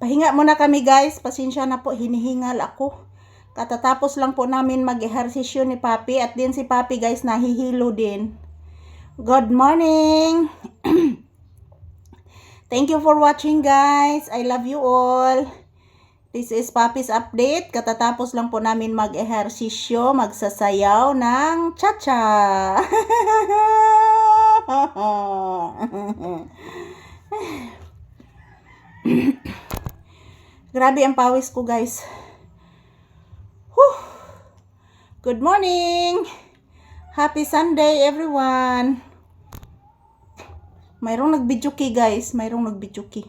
Pahinga muna kami guys. Pasensya na po, hinihingal ako. Katatapos lang po namin mag-ehersisyo ni Papi at din si Papi guys nahihilo din. Good morning! Thank you for watching guys. I love you all. This is Papi's update. Katatapos lang po namin mag-ehersisyo, magsasayaw ng cha-cha. Grabe ang pawis ko guys. Whew. Good morning! Happy Sunday everyone! Mayroong nagbidyuki guys. Mayroong nagbidyuki.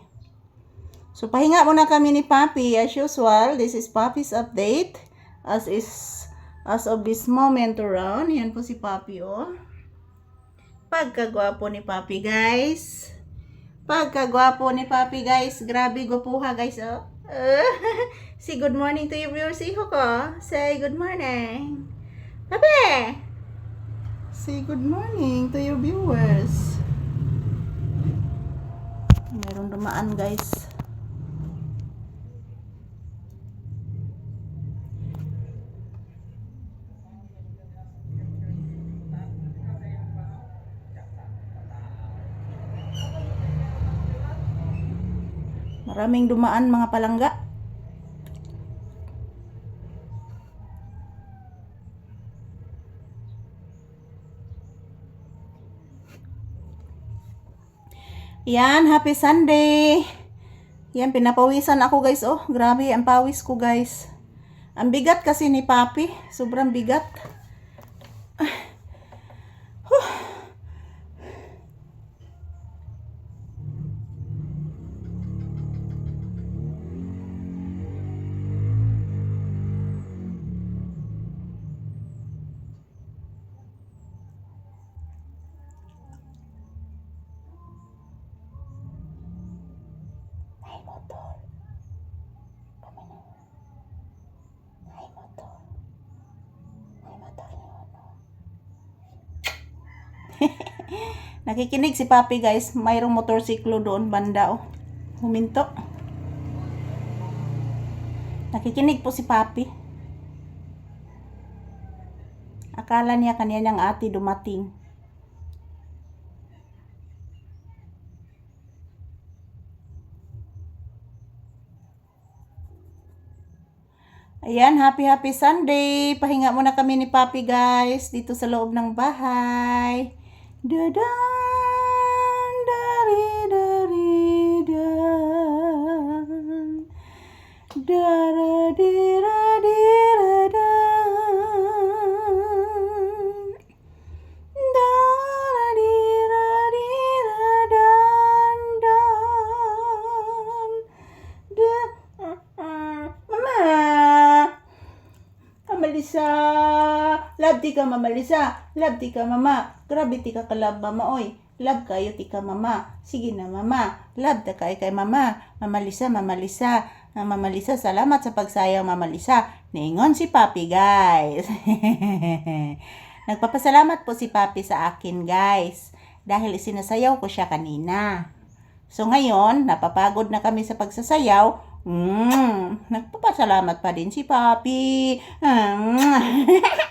So, pahinga muna kami ni Papi. As usual, this is Papi's update. As is, as of this moment around. Yan po si Papi, oh. Pagkagwapo ni Papi, guys. Pagkagwapo ni Papi, guys. Grabe, gwapuha, guys, oh. Say good morning to your viewers, iho ko. Say good morning. Papi! Say good morning to your viewers. Meron dumaan, guys. Maraming dumaan mga palangga. Yan, happy Sunday. Yan, pinapawisan ako guys. Oh, grabe ang pawis ko guys. Ang bigat kasi ni Papi. Sobrang bigat. May Nakikinig si Papi guys. Mayroong motorsiklo doon banda oh. Huminto. Nakikinig po si Papi. Akala niya kanina niyang ate dumating. Ayan, happy happy Sunday. Pahinga muna kami ni Papi guys dito sa loob ng bahay. Dadan, dari, dari, dan. Dara, dira, dira, dan. Dara, dira, dira, dan, dan. Da- Mama! Mamalisa! Love di ka mamalisa! Love di ka mama! Grabe ti ka kalab mama oy! Love kayo ti ka mama! Sige na mama! Love da kay kay mama! Mamalisa, mamalisa! Ah, Mamalisa, salamat sa pagsayaw mamalisa! Ningon si Papi guys! Nagpapasalamat po si Papi sa akin guys dahil sinasayaw ko siya kanina. So ngayon, napapagod na kami sa pagsasayaw. Mm, nagpapasalamat pa din si Papi.